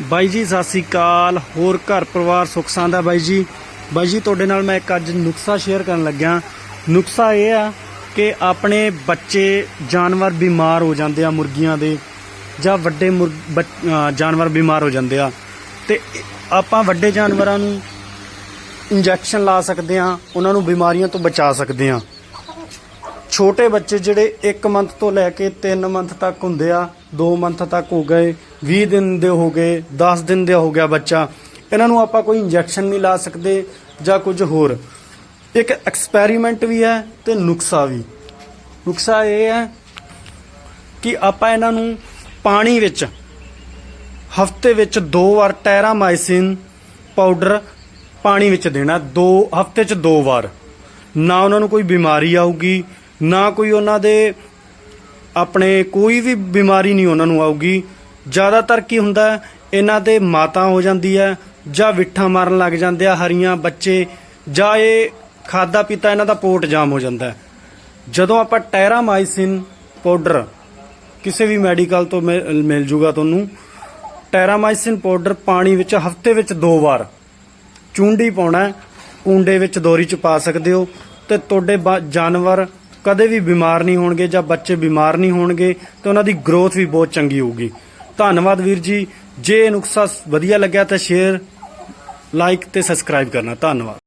ਬਾਈ ਜੀ, ਸਤਿ ਸ੍ਰੀ ਅਕਾਲ। ਹੋਰ ਘਰ ਪਰਿਵਾਰ ਸੁੱਖ ਸਾਂਦਾ ਬਾਈ ਜੀ? ਬਾਈ ਜੀ, ਤੁਹਾਡੇ ਨਾਲ ਮੈਂ ਇੱਕ ਅੱਜ ਨੁਕਸਾ ਸ਼ੇਅਰ ਕਰਨ ਲੱਗਿਆ। ਨੁਕਸਾ ਇਹ ਆ ਕਿ ਆਪਣੇ ਬੱਚੇ ਜਾਨਵਰ ਬਿਮਾਰ ਹੋ ਜਾਂਦੇ ਆ ਮੁਰਗੀਆਂ ਦੇ, ਜਾਂ ਵੱਡੇ ਮੁਰਗ- ਬੱਚ- ਜਾਨਵਰ ਬਿਮਾਰ ਹੋ ਜਾਂਦੇ ਆ। ਤੇ ਆਪਾਂ ਵੱਡੇ ਜਾਨਵਰਾਂ ਨੂੰ ਇੰਜੈਕਸ਼ਨ ਲਾ ਸਕਦੇ ਆ, ਉਹਨਾਂ ਨੂੰ ਬਿਮਾਰੀਆਂ ਤੋਂ ਬਚਾ ਸਕਦੇ ਆ। ਛੋਟੇ ਬੱਚੇ ਜਿਹੜੇ 1 ਮੰਥ ਤੋਂ ਲੈ ਕੇ 3 ਮੰਥ ਤੱਕ ਹੁੰਦੇ ਆ 2 ਮੰਥ ਤੱਕ ਹੋ ਗਏ 20 ਦਿਨ ਦੇ ਹੋ ਗਏ 10 ਦਿਨ ਦੇ ਹੋ ਗਿਆ ਬੱਚਾ। ਇਹਨਾਂ ਨੂੰ ਆਪਾਂ ਕੋਈ ਇੰਜੈਕਸ਼ਨ ਨਹੀਂ ਲਾ ਸਕਦੇ ਜਾਂ ਕੁਝ ਹੋਰ। ਇੱਕ ਐਕਸਪੈਰੀਮੈਂਟ ਵੀ ਹੈ ਤੇ ਨੁਕਸਾ ਵੀ। ਨੁਕਸਾ ਇਹ ਹੈ ਕਿ ਆਪਾਂ ਇਹਨਾਂ ਨੂੰ ਪਾਣੀ ਵਿੱਚ ਹਫ਼ਤੇ ਵਿੱਚ ਦੋ ਵਾਰ ਟੈਰਾਮਾਈਸਿਨ ਪਾਊਡਰ ਪਾਣੀ ਵਿੱਚ ਦੇਣਾ, ਦੋ, ਹਫ਼ਤੇ 'ਚ ਦੋ ਵਾਰ। ਨਾ ਉਹਨਾਂ ਨੂੰ ਕੋਈ ਬਿਮਾਰੀ ਆਊਗੀ ਨਾ ਕੋਈ ਉਹਨਾਂ ਦੇ ਆਪਣੇ ਕੋਈ ਵੀ ਬਿਮਾਰੀ ਨਹੀਂ ਉਹਨਾਂ ਨੂੰ ਆਊਗੀ। ਜ਼ਿਆਦਾਤਰ ਕੀ ਹੁੰਦਾ ਇਹਨਾਂ ਦੇ ਮਾਤਾ ਹੋ ਜਾਂਦੀ ਹੈ ਜਾਂ ਵਿਠਾ ਮਾਰਨ ਲੱਗ ਜਾਂਦੇ ਆ ਹਰੀਆਂ ਬੱਚੇ ਜਾਂ ਇਹ ਖਾਦਾ ਪੀਤਾ ਇਹਨਾਂ ਦਾ ਪੋਟ ਜਾਮ ਹੋ ਜਾਂਦਾ ਹੈ। ਜਦੋਂ ਆਪਾਂ ਟੈਰਾਮਾਈਸਿਨ ਪਾਊਡਰ ਕਿਸੇ ਵੀ ਮੈਡੀਕਲ ਤੋਂ ਮਿਲ ਮਿਲ ਜੂਗਾ ਤੁਹਾਨੂੰ ਟੈਰਾਮਾਈਸਿਨ ਪਾਊਡਰ ਪਾਣੀ ਵਿੱਚ ਹਫ਼ਤੇ ਵਿੱਚ ਦੋ ਵਾਰ ਚੁੰਡੀ ਪਾਉਣਾ ਹੈ, ਕੁੰਡੇ ਵਿੱਚ ਦੋਰੀ ਚ ਪਾ ਸਕਦੇ ਹੋ ਤੇ ਤੁਹਾਡੇ ਬ- ਜਾਨਵਰ ਕਦੇ ਵੀ ਬਿਮਾਰ ਨਹੀਂ ਹੋਣਗੇ ਜਾਂ ਬੱਚੇ ਬਿਮਾਰ ਨਹੀਂ ਹੋਣਗੇ ਤੇ ਉਹਨਾਂ ਦੀ ਗਰੋਥ ਵੀ ਬਹੁਤ ਚੰਗੀ ਹੋਊਗੀ। ਧੰਨਵਾਦ ਵੀਰ ਜੀ। ਜੇ ਇਹ ਨੁਕਸਾ ਵਧੀਆ ਲੱਗਿਆ ਤਾਂ ਸ਼ੇਅਰ ਲਾਈਕ ਤੇ ਸਬਸਕ੍ਰਾਈਬ ਕਰਨਾ। ਧੰਨਵਾਦ।